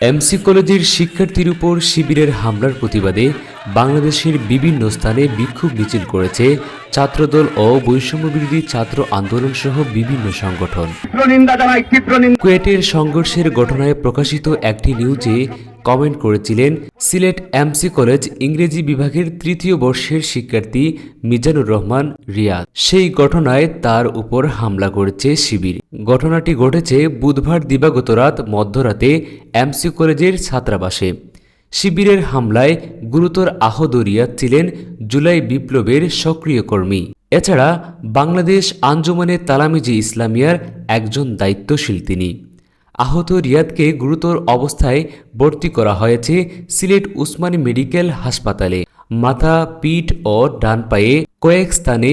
MC কলেজের শিক্ষার্থীর উপর শিবিরের হামলার প্রতিবাদে বাংলাদেশের বিভিন্ন স্থানে বিক্ষোভ মিছিল করেছে ছাত্রদল ও বৈষম্য বিরোধী ছাত্র আন্দোলন সহ বিভিন্ন সংগঠন। কুয়েটের সংঘর্ষের ঘটনায় প্রকাশিত একটি নিউজে কমেন্ট করেছিলেন সিলেট এমসি কলেজ ইংরেজি বিভাগের তৃতীয় বর্ষের শিক্ষার্থী মিজানুর রহমান রিয়াদ। সেই ঘটনায় তার উপর হামলা করেছে শিবির। ঘটনাটি ঘটেছে বুধবার দিবাগত রাত মধ্যরাতে এমসি কলেজের ছাত্রাবাসে। শিবিরের হামলায় গুরুতর আহত রিয়াদ ছিলেন জুলাই বিপ্লবের সক্রিয় কর্মী। এছাড়া বাংলাদেশ আঞ্জুমানে তালামিজি ইসলামিয়ার একজন দায়িত্বশীল তিনি। আহত রিয়াদকে গুরুতর অবস্থায় ভর্তি করা হয়েছে সিলেট উসমানী মেডিকেল হাসপাতালে। মাথা পিঠ ও ডান পায়ে কয়েক স্থানে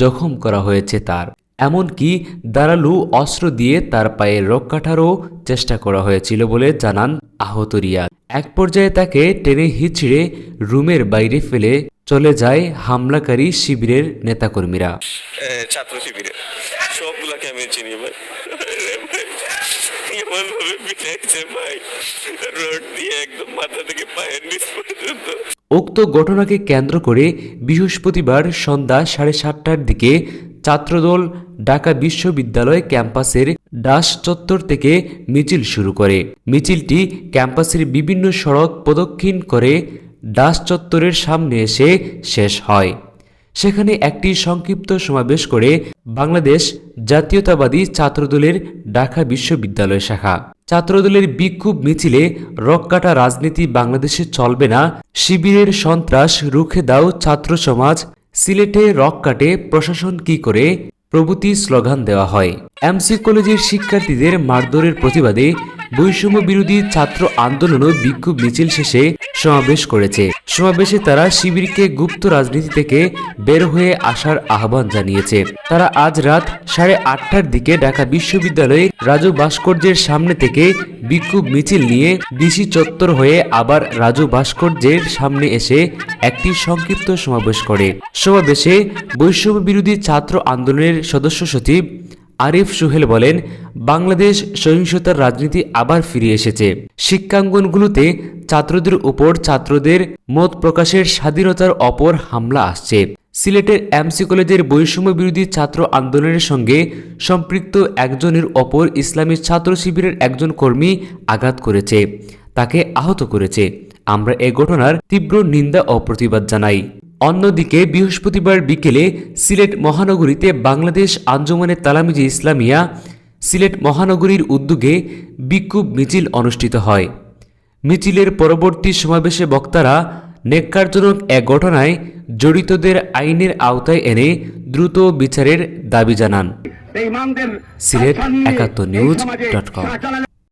জখম করা হয়েছে তার। এমনকি দাঁড়ালু অস্ত্র দিয়ে তার পায়ে কাটারও চেষ্টা করা হয়েছিল বলে জানান আহত রিয়াদ। এক পর্যায়ে তাকে টেনে হিচড়ে রুমের বাইরে ফেলে চলে যায় হামলাকারী শিবিরের নেতাকর্মীরা। ছাত্র শিবিরে। সবগুলাকে আমি চিনি ভাই, এমন ভাবে পিটাইছে ভাই রড দিয়ে একদম মাথা থেকে পায়ের নিচ পর্যন্ত। উক্ত ঘটনাকে কেন্দ্র করে বৃহস্পতিবার সন্ধ্যা সাড়ে সাতটার দিকে ছাত্রদল ঢাকা বিশ্ববিদ্যালয় ক্যাম্পাসের ডাস চত্বর থেকে মিছিল শুরু করে। মিছিলটি ক্যাম্পাসের বিভিন্ন সড়ক প্রদক্ষিণ করে ডাস চত্বরের সামনে এসে শেষ হয়। সেখানে একটি সংক্ষিপ্ত সমাবেশ করে বাংলাদেশ জাতীয়তাবাদী ছাত্রদলের ঢাকা বিশ্ববিদ্যালয় শাখা। ছাত্রদলের বিক্ষোভ মিছিলে রক্কাটা রাজনীতি বাংলাদেশে চলবে না, শিবিরের সন্ত্রাস রুখে দাও ছাত্র সমাজ, সিলেটে রক কাটে প্রশাসন কি করে, প্রভৃতি স্লোগান দেওয়া হয়। এমসি কলেজের শিক্ষার্থীদের মারধরের প্রতিবাদে বৈষম্য বিরোধী ছাত্র আন্দোলন ও বিক্ষোভ মিছিল শেষে সমাবেশ করেছে। সমাবেশে তারা শিবিরকে গুপ্ত রাজনীতি থেকে বের হয়ে আসার আহ্বান জানিয়েছে। তারা আজ রাত সাড়ে আটটার দিকে ঢাকা বিশ্ববিদ্যালয়ে রাজু ভাস্কর্যের সামনে থেকে বিক্ষোভ মিছিল নিয়ে ডিসি চত্বর হয়ে আবার রাজু ভাস্কর্যের সামনে এসে একটি সংক্ষিপ্ত সমাবেশ করে। সমাবেশে বৈষম্য বিরোধী ছাত্র আন্দোলনের সদস্য সচিব আরিফ সুহেল বলেন, বাংলাদেশ সহিংসতার রাজনীতি আবার ফিরে এসেছে। শিক্ষাঙ্গনগুলোতে ছাত্রদের উপর ছাত্রদের মত প্রকাশের স্বাধীনতার অপর হামলা আসছে। সিলেটের এমসি কলেজের বৈষম্য বিরোধী ছাত্র আন্দোলনের সঙ্গে সম্পৃক্ত একজনের অপর ইসলামী ছাত্র শিবিরের একজন কর্মী আঘাত করেছে। তাকে আহত করেছে। আমরা এ ঘটনার তীব্র নিন্দা ও প্রতিবাদ জানাই। অন্যদিকে বৃহস্পতিবার বিকেলে সিলেট মহানগরীতে বাংলাদেশ আঞ্জুমানে তালামিজি ইসলামিয়া সিলেট মহানগরীর উদ্যোগে বিক্ষোভ মিছিল অনুষ্ঠিত হয় মিছিলের পরবর্তী সমাবেশে বক্তারা নেককারজনক এক ঘটনায় জড়িতদের আইনের আওতায় এনে দ্রুত বিচারের দাবি জানান সিলেট একাত্তর নিউজ ডট কম।